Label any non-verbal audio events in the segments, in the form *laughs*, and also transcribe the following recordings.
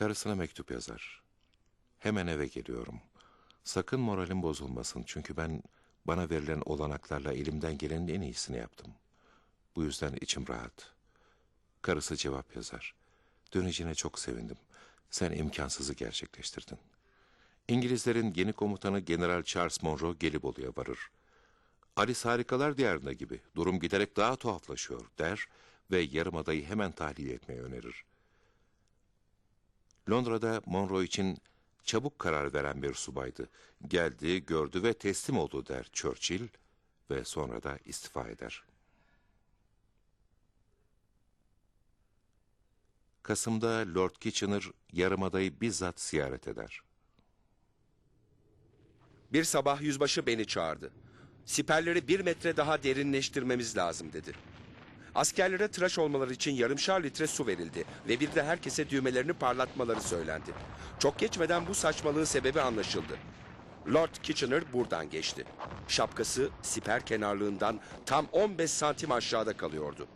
Karısına mektup yazar. Hemen eve geliyorum. Sakın moralim bozulmasın çünkü ben bana verilen olanaklarla elimden gelenin en iyisini yaptım. Bu yüzden içim rahat. Karısı cevap yazar. Döneceğine çok sevindim. Sen imkansızı gerçekleştirdin. İngilizlerin yeni komutanı General Charles Monroe Gelibolu'ya varır. Alice Harikalar Diyarı'nda gibi durum giderek daha tuhaflaşıyor der ve yarımadayı hemen tahliye etmeyi önerir. Londra'da Monroe için çabuk karar veren bir subaydı. Geldi, gördü ve teslim oldu der Churchill ve sonra da istifa eder. Kasım'da Lord Kitchener yarımadayı bizzat ziyaret eder. Bir sabah yüzbaşı beni çağırdı. Siperleri bir metre daha derinleştirmemiz lazım dedi. Askerlere tıraş olmaları için yarımşar litre su verildi ve bir de herkese düğmelerini parlatmaları söylendi. Çok geçmeden bu saçmalığın sebebi anlaşıldı. Lord Kitchener buradan geçti. Şapkası siper kenarlığından tam 15 santim aşağıda kalıyordu.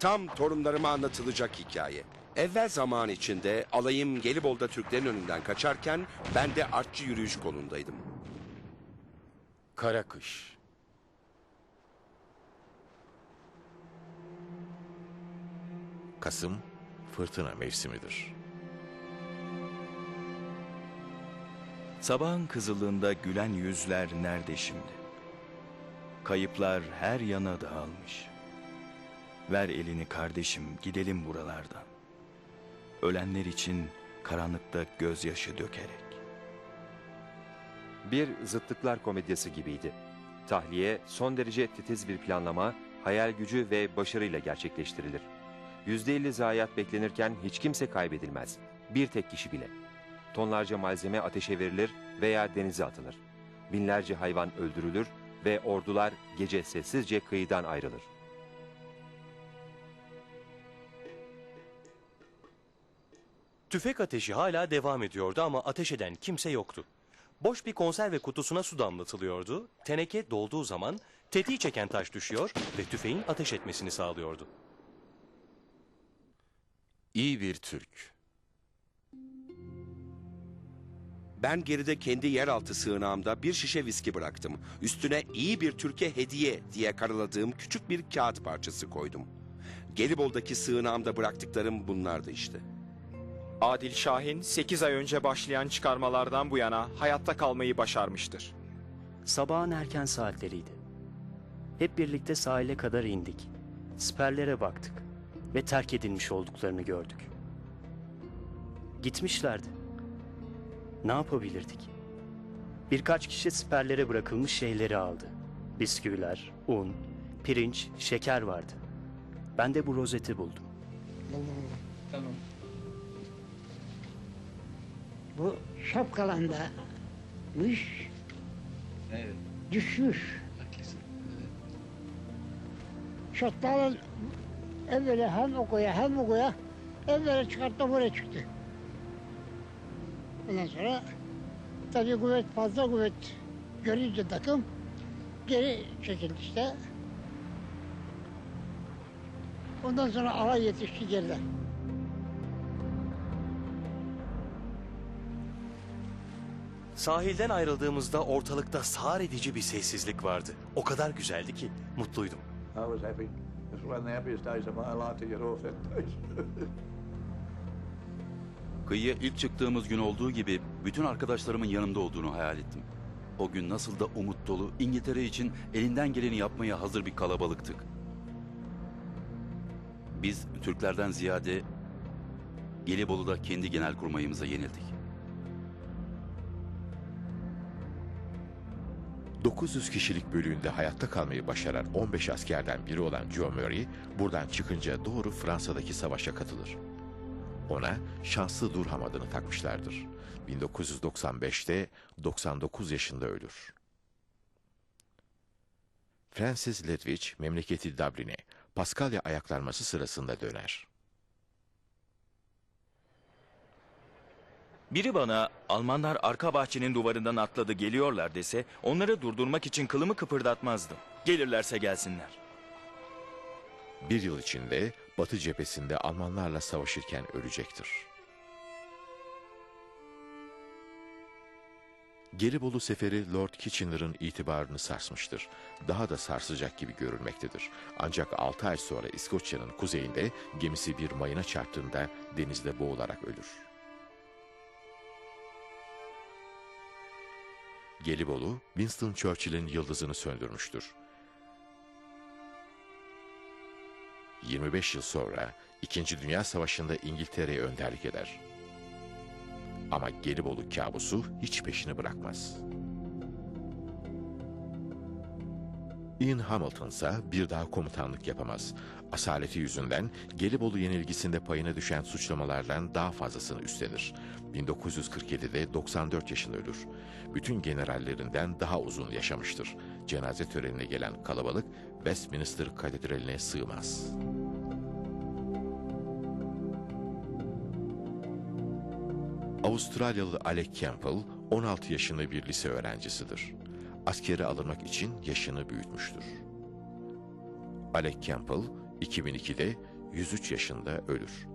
Tam torunlarıma anlatılacak hikaye. Evvel zaman içinde alayım Gelibolu'da Türklerin önünden kaçarken ben de artçı yürüyüş kolundaydım. Kara kış. Kasım fırtına mevsimidir. Sabahın kızılığında gülen yüzler nerede şimdi? Kayıplar her yana dağılmış. Ver elini kardeşim gidelim buralardan. Ölenler için karanlıkta gözyaşı dökerek. Bir zıtlıklar komedyası gibiydi. Tahliye son derece titiz bir planlama, hayal gücü ve başarıyla gerçekleştirilir. %50 zayiat beklenirken hiç kimse kaybedilmez. Bir tek kişi bile. Tonlarca malzeme ateşe verilir veya denize atılır. Binlerce hayvan öldürülür ve ordular gece sessizce kıyıdan ayrılır. Tüfek ateşi hala devam ediyordu ama ateş eden kimse yoktu. Boş bir konserve kutusuna su damlatılıyordu. Teneke dolduğu zaman tetiği çeken taş düşüyor ve tüfeğin ateş etmesini sağlıyordu. İyi bir Türk. Ben geride kendi yeraltı sığınağımda bir şişe viski bıraktım. Üstüne iyi bir Türkiye hediye diye karaladığım küçük bir kağıt parçası koydum. Gelibolu'daki sığınağımda bıraktıklarım bunlardı işte. Adil Şahin 8 ay önce başlayan çıkarmalardan bu yana hayatta kalmayı başarmıştır. Sabahın erken saatleriydi. Hep birlikte sahile kadar indik. Siperlere baktık ve terk edilmiş olduklarını gördük. Gitmişlerdi. Ne yapabilirdik? Birkaç kişi siperlere bırakılmış şeyleri aldı. Bisküviler, un, pirinç, şeker vardı. Ben de bu rozeti buldum. Bu şapkalandamış. Evet. Düşmüş. Şatların evvela hem okuya hem okuya evvela çıkarttı buraya çıktı. Ondan sonra tabii kuvvet fazla kuvvet görünce takım geri çekildi işte. Ondan sonra alay yetişti geride. Sahilden ayrıldığımızda ortalıkta sağır edici bir sessizlik vardı. O kadar güzeldi ki mutluydum. I was happy. One of the happiest days of my life to get off that place. *laughs* Kıyıya ilk çıktığımız gün olduğu gibi bütün arkadaşlarımın yanımda olduğunu hayal ettim. O gün nasıl da umut dolu, İngiltere için elinden geleni yapmaya hazır bir kalabalıktık. Biz Türklerden ziyade Gelibolu'da kendi genel kurmayımıza yenildik. 900 kişilik bölüğünde hayatta kalmayı başaran 15 askerden biri olan Joe Murray buradan çıkınca doğru Fransa'daki savaşa katılır. Ona şanslı Durham adını takmışlardır. 1995'te 99 yaşında ölür. Francis Ledwidge memleketi Dublin'e Paskalya ayaklanması sırasında döner. Biri bana Almanlar arka bahçenin duvarından atladı geliyorlar dese onları durdurmak için kılımı kıpırdatmazdım. Gelirlerse gelsinler. Bir yıl içinde Batı cephesinde Almanlarla savaşırken ölecektir. Gelibolu seferi Lord Kitchener'ın itibarını sarsmıştır. Daha da sarsacak gibi görülmektedir. Ancak 6 ay sonra İskoçya'nın kuzeyinde gemisi bir mayına çarptığında denizde boğularak ölür. Gelibolu, Winston Churchill'in yıldızını söndürmüştür. 25 yıl sonra 2. Dünya Savaşı'nda İngiltere'ye önderlik eder. Ama Gelibolu kabusu hiç peşini bırakmaz. Ian Hamilton ise bir daha komutanlık yapamaz. Asaleti yüzünden Gelibolu yenilgisinde payına düşen suçlamalardan daha fazlasını üstlenir. 1947'de 94 yaşında ölür. Bütün generallerinden daha uzun yaşamıştır. Cenaze törenine gelen kalabalık Westminster Katedrali'ne sığmaz. Avustralyalı Alec Campbell 16 yaşında bir lise öğrencisidir. Askere alınmak için yaşını büyütmüştür. Alec Campbell 2002'de 103 yaşında ölür.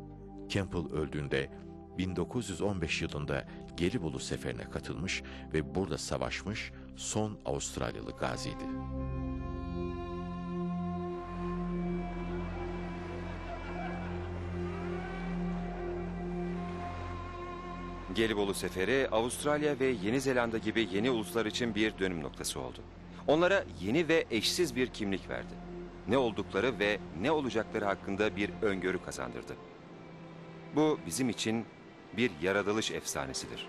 Campbell öldüğünde 1915 yılında Gelibolu seferine katılmış ve burada savaşmış son Avustralyalı gaziydi. Gelibolu Seferi Avustralya ve Yeni Zelanda gibi yeni uluslar için bir dönüm noktası oldu. Onlara yeni ve eşsiz bir kimlik verdi. Ne oldukları ve ne olacakları hakkında bir öngörü kazandırdı. Bu bizim için bir yaratılış efsanesidir.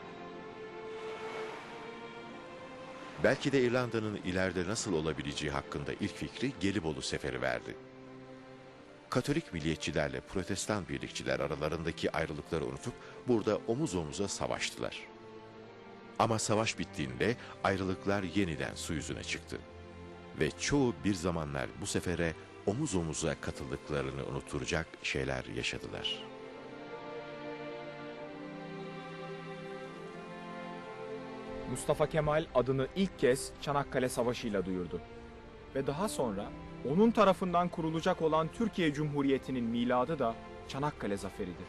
Belki de İrlanda'nın ileride nasıl olabileceği hakkında ilk fikri Gelibolu Seferi verdi. Katolik milliyetçilerle protestan birlikçiler aralarındaki ayrılıkları unutup burada omuz omuza savaştılar. Ama savaş bittiğinde ayrılıklar yeniden su yüzüne çıktı. Ve çoğu bir zamanlar bu sefere omuz omuza katıldıklarını unutturacak şeyler yaşadılar. Mustafa Kemal adını ilk kez Çanakkale Savaşı ile duyurdu. Ve daha sonra onun tarafından kurulacak olan Türkiye Cumhuriyeti'nin miladı da Çanakkale Zaferi'dir.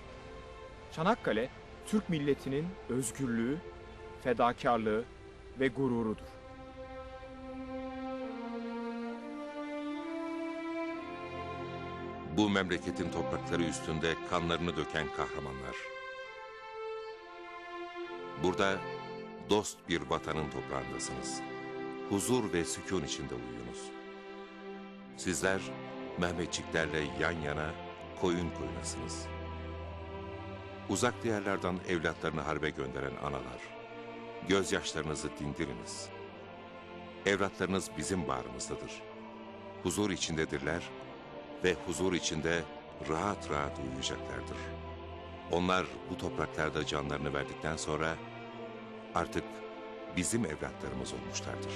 Çanakkale, Türk milletinin özgürlüğü, fedakarlığı ve gururudur. Bu memleketin toprakları üstünde kanlarını döken kahramanlar. Burada dost bir vatanın toprağındasınız. Huzur ve sükun içinde uyuyunuz. Sizler Mehmetçiklerle yan yana koyun koyunasınız. Uzak diyarlardan evlatlarını harbe gönderen analar, gözyaşlarınızı dindiriniz. Evlatlarınız bizim bağrımızdadır. Huzur içindedirler ve huzur içinde rahat rahat uyuyacaklardır. Onlar bu topraklarda canlarını verdikten sonra artık bizim evlatlarımız olmuşlardır.